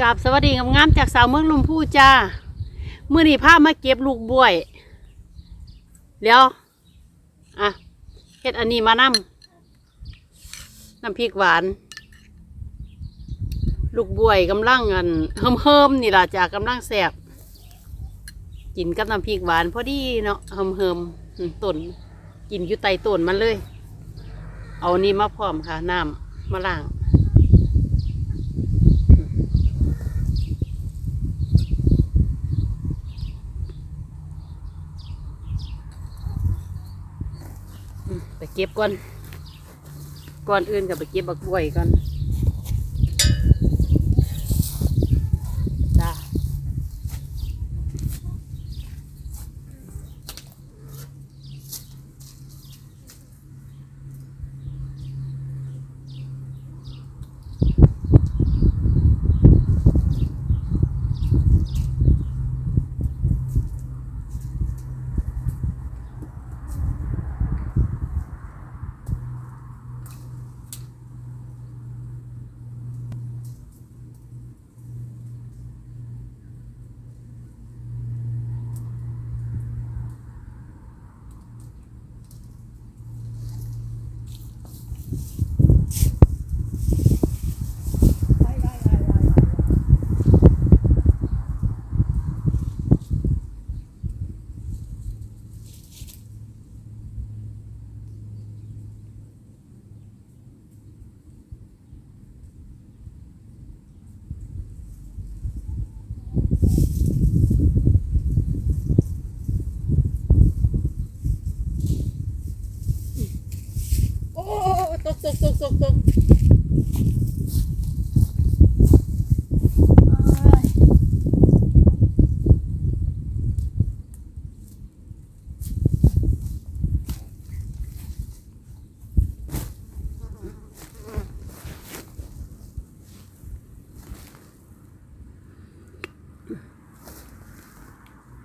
กับสวัสดีงามๆจากสาวเมืองลมพูจ้ามื่อนี้พามาเก็บลูกบวยแล้วอะเฮ็ดอันนี้มานำน้ำพริกหวาน ลูกบวยกำลังอันเฮิมเฮิมนี่ล่ะจากกำลังแสบกินกับน้ำพริกหวานพอดีเนาะเฮิมเฮิมต้นกินอยู่ใต้ต้นมันเลย เอานี่มาพร้อมค่ะน้ำมาล้าง อืมไป เก็บก่อนก่อนอื่นกับไปเก็บบักบวยก่อนจ้าโอ้ตกตกตกตกตก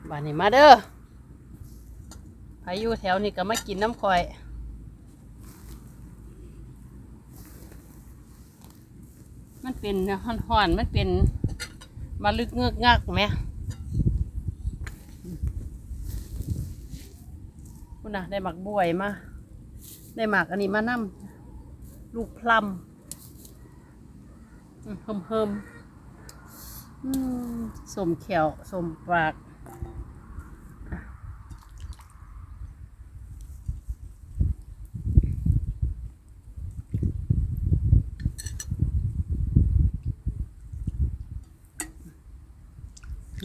บานนี้มาเด้อพายุแถวนี้ก็มากินน้ำคอย มันเป็นห่อนๆ มันเป็นมาลึกเงือกงักไหมคุณน่ะได้หมักบวยมา ได้หมักอันนี้มานั่มลูกพลัมอืมเฮิมเฮิมๆอืมสมแขวสมปาก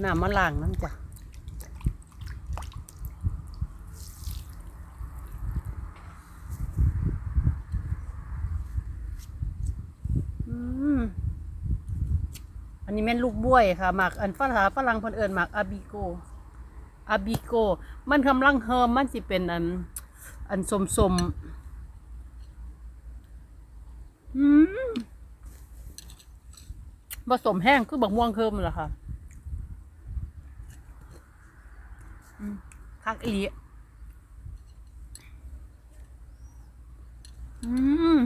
น้ำมะล่างน้ำจ้ะอันนี้แม่นลูกบ้วยค่ะหมักอันฝรั่งฝรั่งพิ่นเอิญหมักอาบิโกอาบิโก มันกำลังเฮิมมันสิเป็นอัน อันสมสมอืมผสมแห้งคือบักม่วงเคิมเหรอค่ะ คักอีหลีอืม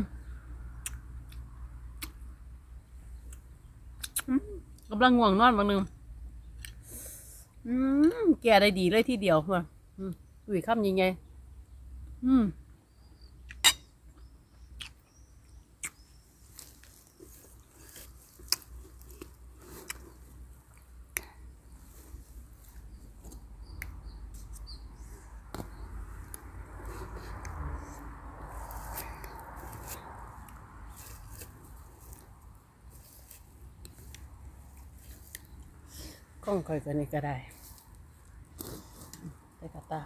กำลังง่วงนอนบางนึงอืมแก่ได้ดีเลยทีเดียวเพื่อืมอุ้ยคำยังไง อืม องคอยกันนี่ก็ได้ได้กระตา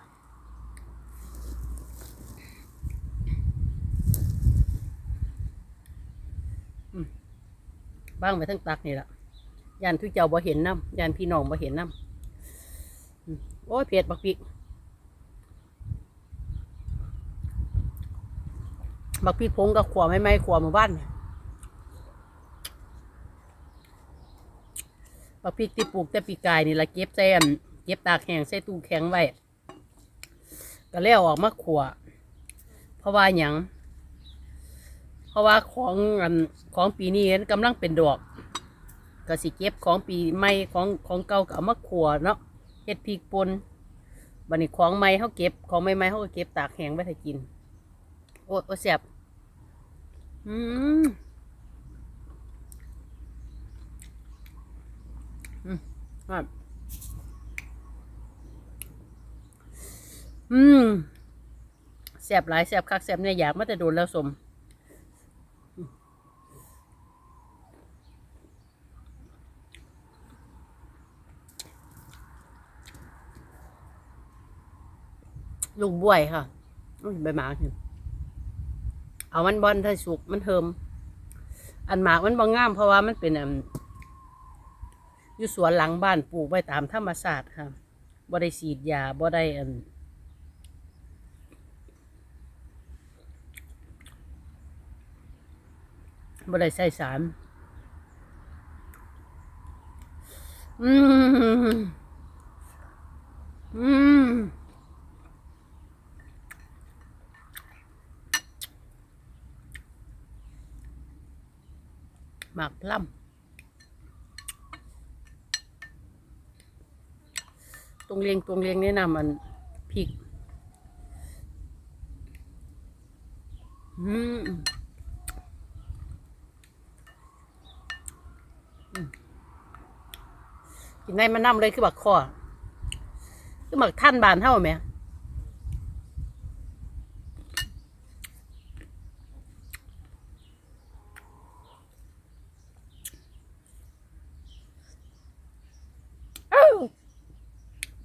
บ้างไปทั้งตักนี่แหละยานทุกเจ้าบ่เห็นน้ำยานพี่น้องบ่เห็นน้ำโอ้ยเผ็ดบักพริกบักพริกพงกับขวไม่ไม่ขวหมู่บ้านเนี่ย บักพริกที่ปลูกแต่ปีกายนี่ละเก็บใส่อันเก็บตากแห้งใส่ตู้แข็งไว้ก็แล้วออกมาขัวเพราะว่าหยังเพราะว่าของของปีนี้กำลังเป็นดอกก็สิเก็บของปีใหม่ของของเก่าก็เอามาขัวเนาะเฮ็ดพริกป่นบัดนี้ของใหม่เฮาเก็บของใหม่ๆเฮาก็เก็บตากแห้งไว้ให้กิน โอ้โอ้แซ่บอืมอืม ครับ อืมแซ่บหลายแซ่บคักแซ่บเนี่ยอยากมาแต่โดนแล้วสมลูกบวยค่ะใบหมากเอามันบอลถ้าสุกมันเทิม อันหมากมันบางงามเพราะว่ามันเป็น อยู่สวนหลังบ้านปลูกไว้ตามธรรมชาสติค่ะบ่ได้ฉีดยาบ่ได้อันบ่ได้ใส่สาร อืม อืม หมากพล่ำ ตรงเรียงตรงเรียงแนะนำมันพริกอืมกินได้มันน้ำเลยคือบักคอคือบักท่านบานเท่าไหม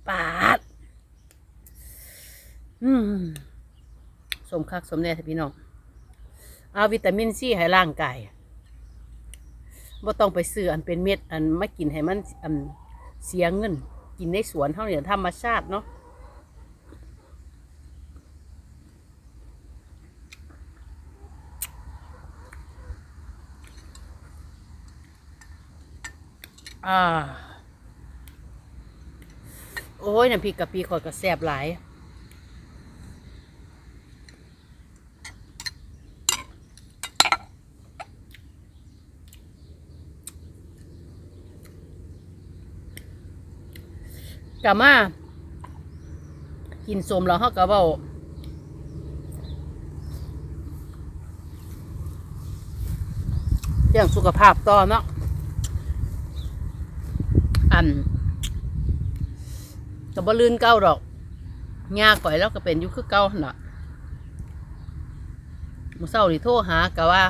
ปาด อืม สม คักสมแน่ท่พี่น้องเอาวิตามินซีให้ร่างกายบ่ต้องไปซื้ออันเป็นเม็ดอันมากินให้มันอันเสียเงิน กินในสวนเท่านี้ธรรมชาติเนาะอ่า โอ้ยน้ำพริกกะปิข่อยก็แซ่บหลาย กะมา กินสมแล้วเฮาก็เว้าเรื่องสุขภาพต่อเนาะอันก็บ่ลื่นเก้าดอกยากก่อยแล้วก็เป็นยู่คือเก้าหน่ะมื้อเช้านี่โทรหากะว่า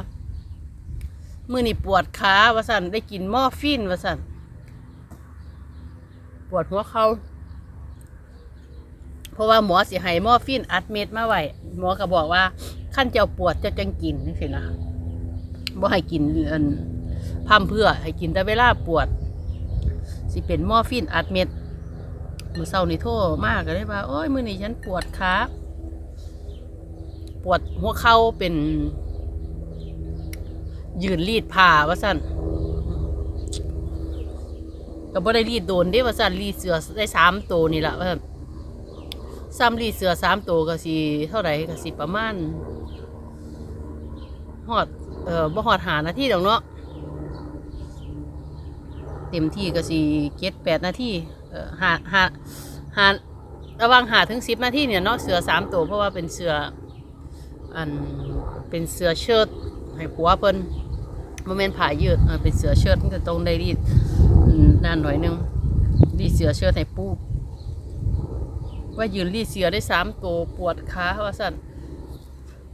มือนี้ปวดขาว่าซั่นได้กินมอฟีนว่าซั่น ปวดหัวเข่าเพราะว่าหมอสิให้มอฟีนอัดเม็ดมาไว้หมอก็บอกว่าขั้นเจ้าปวดเจะจังกินนี่สินะบ่ให้กินอันพร่ำเพื่อ ให้กินแต่เวลาปวด สิเป็นมอฟีนอัดเม็ดมือเศร้านี่โทษมากก็เลยว่าโอ้ยมือนี้ฉันปวดขาปวดหัวเข่าเป็น ยืนรีดผ้าว่าสั่น ก็บ่ได้รีดโดนเด้ว่าสั่นรีดเสือได้สามตัวนี่แหละว่าซั่นซ้ำรีดเสือสามตัวก็สิเท่าไหร่ก็สิประมาณหอดเอ่อบ่หอดหานาทีดอกเนาะเต็มที่ก็สี่เจ็ดแปดนาทีเอ่อหาหาหาระวังหาถึงสิบนาทีเนี่ยเนาะเสือสามตัวเพราะว่าเป็นเสืออันเป็นเสือเชิดให้ผัวเพิ่นโมเมนต์ผายยืดเป็นเสือเชิดมันก็ต้องได้รีด นานหน่อยหนึงรีเสือเชิดให้ปูว่ายืนรีเสือได้สามตัวปวดขาว่าสั่น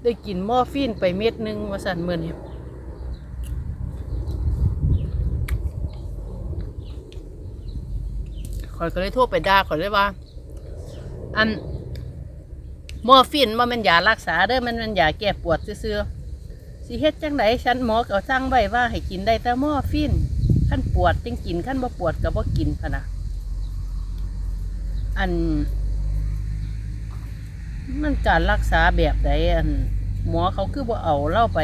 ได้กินมอฟีนไปเม็ดหนึงว่าสั่นเมื่อนี้ข่อยก็เลยโทรไปด่าข่อยเลยว่า อันมอฟีนว่ามันยารักษาเด้อมันมันยาแก้ปวดซื่อสิเฮ็ดจังไดฉันหมอก็สั่งไว้ว่าให้กินได้แต่มอฟีน ขั้นปวดจึงกินขั้นบ่ปวดก็บ่กินพะนะอัน มันการรักษาแบบใดอัน หมอเขาคือบ่เอาเล่าไป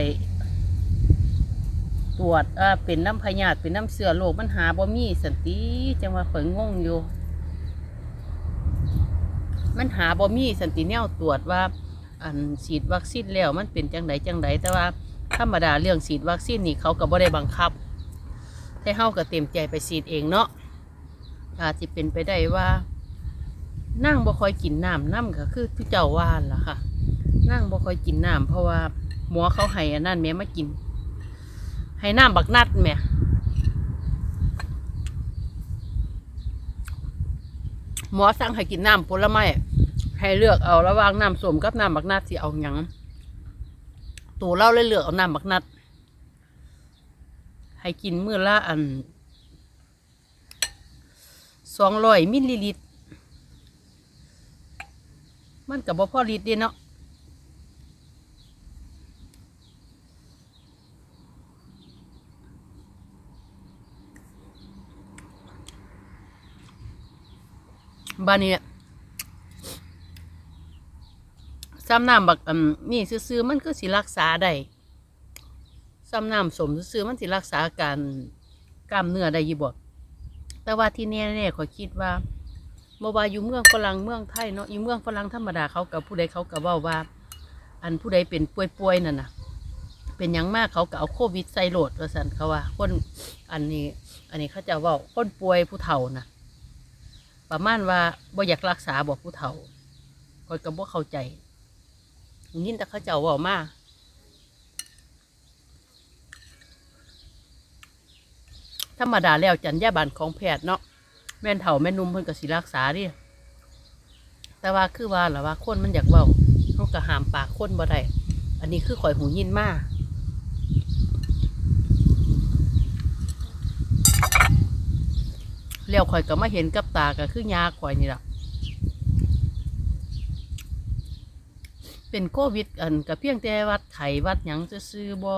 ตรวจอ่าเป็นน้ำพยาธิเป็นน้ำเสือโรคมันหาบ่มีสันติจังว่าข่อยงงอยู่ มันหาบ่มีสันติแนวตรวจว่า อันฉีดวัคซีนแล้วมันเป็นจังไดจังไดแต่ว่าธรรมดาเรื่องฉีดวัคซีนนี่เขาก็บ่ได้บังคับ แต่เฮาก็เต็มใจไปซีดเองเนาะอาจจะเป็นไปได้ว่านั่งบ่ค่อยกินน้ำน้ำก็คือที่เจ้าว่านล่ะค่ะ นั่งบ่ค่อยกินน้ำเพราะว่าหมอเขาให้อันนั้นแม่มากิน ให้น้ำบักนัดแม่หมอสั่งให้กินน้ำผลไม้ให้เลือกเอาระหว่างน้ำส้มกับน้ำบักนัดสิเอาหยังตัวเราเลยเลือกเอาน้ำบักนัด ให้กินมื้อละอันสองร้อยมิลลิลิตร มันกับบ่พอลิตรเดีเนาะบ้านนี้ซ้ำน้ำบักอืมนี่ซื้อๆมันก็สิรักษาได้ ซ้ำน้ำสมซื้อมันสิรักษาอาการกล้ามเนื้อได้ยี่บ่แต่ว่าที่แน่ๆขอยคิดว่าบ่ว่าอยู่เมืองฝรั่งเมืองไทยเนาะอยู่เมืองฝรั่งธรรมดาเขากับผู้ใดเขาก็เว้าว่า อันผู้ใดเป็นป่วยๆนั่นน่ะ เป็นยังมากเขาก็เอาโควิดใส่โหลดว่าซั่นเขาว่า คนอันนี้ อันนี้เขาจะว้าคนป่วยผู้เฒ่าน่ะประมาณว่าบ่อยากรักษาบอกผู้เฒ่าคอยก็บ่เข้าใจยินแต่เขาเจ้าว่ามา ธรรมดาแล้วจัญญาบันของแพทย์เนาะแม่นเฒ่าแม่นนุ่มเพิ่นก็สิรักษาดิแต่ว่าคือว่าล่ะว่าคนมันอยากเว้าเขาก็หามปากคนบ่ได้อันนี้คือข่อยหูยินมากแล้วข่อยก็มาเห็นกับตาก็คือยาข่อยนี่แหละเป็นโควิดอันกับเพียงแต่วัดไข้วัดหยังซื่อๆบ่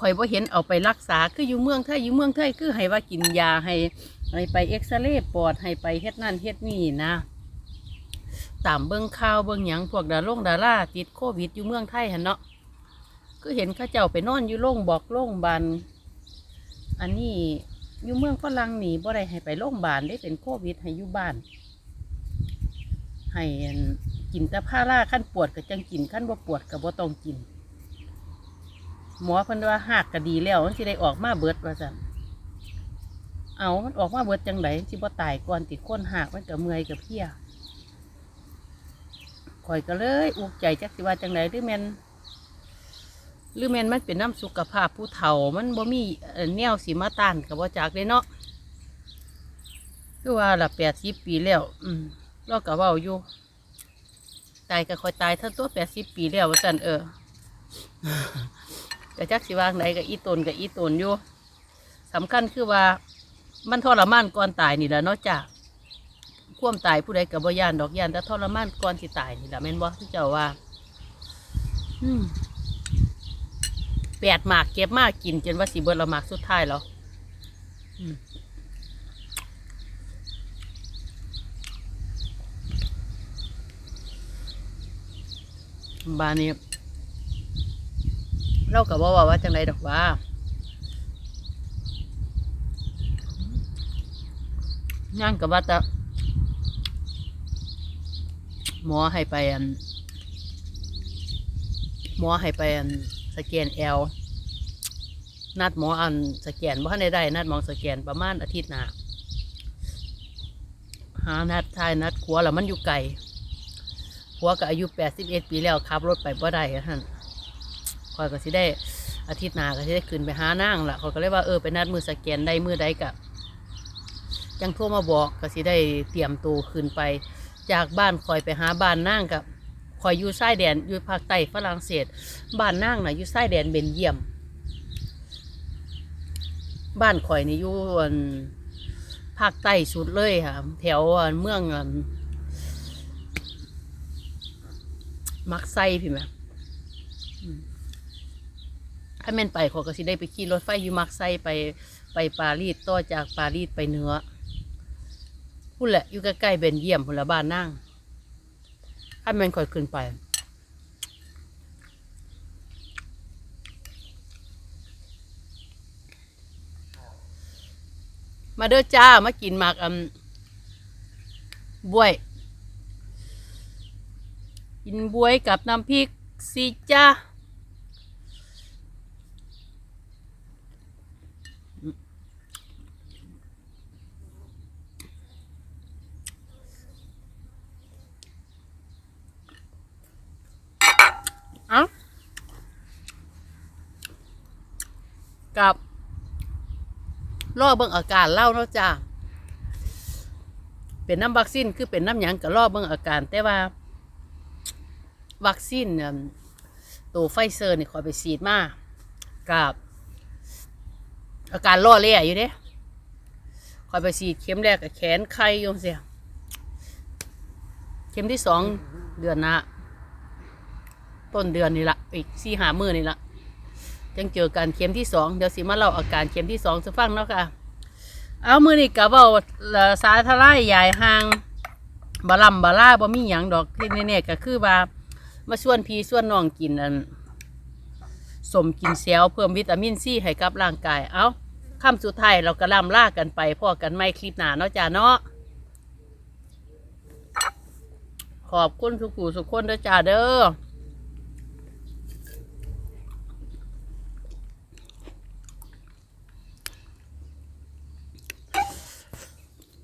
ข่อยบ่เห็นเอาไปรักษาคืออยู่เมืองไทยอยู่เมืองไทยคือให้ว่ากินยาให้ให้ไปเอ็กซเรย์ปอดให้ไปเฮ็ดนั่นเฮ็ดนี่นะตามเบิ่งข่าวเบิ่งหยังพวกดารงดาราติดโควิดอยู่เมืองไทยหันเนาะคือเห็นข้าเจ้าไปนอนอยู่โรงบอกโรงบาลอันนี้อยู่เมืองฝรั่งนี่บ่ได้ให้ไปโรงบาลได้เป็นโควิดให้อยู่บ้าน ให้กินแต่ผ้าล่าขั้นปวดก็จังกินขั้นบ่ปวดก็บ่ต้องกิน หมอเพิ่นว่าหากก็ดีแล้วมันสิได้ออกมาเบิดว่าซั่นเอามันออกมาเบิดจังไดสิบ่ตายก่อนติดคนหากมันก็เมื่อยก็เพลียข่อยก็เลยอุกใจจักสิว่าจังไดหรือแม่นหรือแม่นมันเป็นน้ำสุขภาพผู้เฒ่ามันบ่มีเอ่อแนวสิมาต้านก็บ่จักเลยเนาะคือว่าละ80ปีแล้ว อืมเราก็เว้าอยู่ ตายก็คอยตายทั้งตัวแปดสิบปีแล้วว่าสันเออ ก็จักสิวางไหนก็อีตนก็อีตนอยู่สำคัญคือว่ามันทรมานก่อนตายนี่แหละเนาะจ้ะความตายผู้ใดกับบ่ยานดอกยานแต่ทรมานก่อนสิตายนี่แหละแม่นบ่ที่เจ้าว่าแปดหมากเก็บมากกินจนว่าสิเบิดละหมากสุดท้ายแล้วบานนี้ เราก็บอกว่าว่าจังไรดอกว่าย่างกับว่าจะหมอให้ไปอันหมอให้ไปอันสแกนแอลนัดหมออันสแกนว่าได้ได้นัดหมอสแกนประมาณอาทิตย์หน้าหานัดทายนัดขัวแล้วมันอยู่ไกลผัวก็อายุแปดสิบเอ็ดปีแล้วขับรถไปบ่ได้อะท่าน คอยก็สิได้อาทิตย์หน้าก็สิได้ขึ้นไปหานางละเขาก็เลยว่าเออไปนัดมือสแกนได้มือใดกะจังโทรมาบอกก็สิได้เตรียมตัวขึ้นไป จากบ้านคอยไปหาบ้านนางกับคอยอยู่ชายแดนอยู่ภาคใต้ฝรั่งเศส บ้านนางน่ะอยู่ชายแดนเบนเยียม บ้านคอยนี่อยู่อันภาคใต้สุดเลยค่ะแถวเมืองมักไส้พี่แม่อืม ถ้าแม่นไปเขอก็สิได้ไปขี่รถไฟยูมักไส้ไปไปปารีสต่อจากปารีสไปเหนือพูดแหละอยู่ใกล้ๆเบนเยี่ยมพนละบ้านนั่งถ้าแม่นค่อยขึ้นไปมาเด้อจ้ามากินหมากอืมบวย กินบวยกับน้ำพริกสิจ้า กับรอเบิ่งอาการเล่าเนาะจ้าเป็นน้ำวัคซีนคือเป็นน้ำหยังก็รอเบิ่งอาการ แต่ว่า วัคซีนตัวไฟเซอร์นี่ขอยไปฉีดมากับอาการล่อเล่อยู่เด้ขอยไปฉีดเข็มแรกกับแขนไข้อยงเสียเข็มที่สองเดือนหนะต้นเดือนนี่ละอีกสี่หามือนี่ละ จังเจอกันเข็มที่สองเดี๋ยวสิมาเล่าอาการเข็มที่สองจะฟังเนาะค่ะ เอามือนี่กะเว้าสาธารายยายห่างบาลำบาล่าบ่มีหยังดอกที่แน่ๆก็คือว่ามาชวนพี่ชวนน้องกินอันสมกินเซลเพิ่มวิตามินซีให้กับร่างกาย เอาคำสุดท้ายเราก็ล่ำลากันไปพอกันไม่คลิปหน้าเนาะจ้าเนาะ ขอบคุณทุกผู้ทุกคนเด้อจ้าเด้อ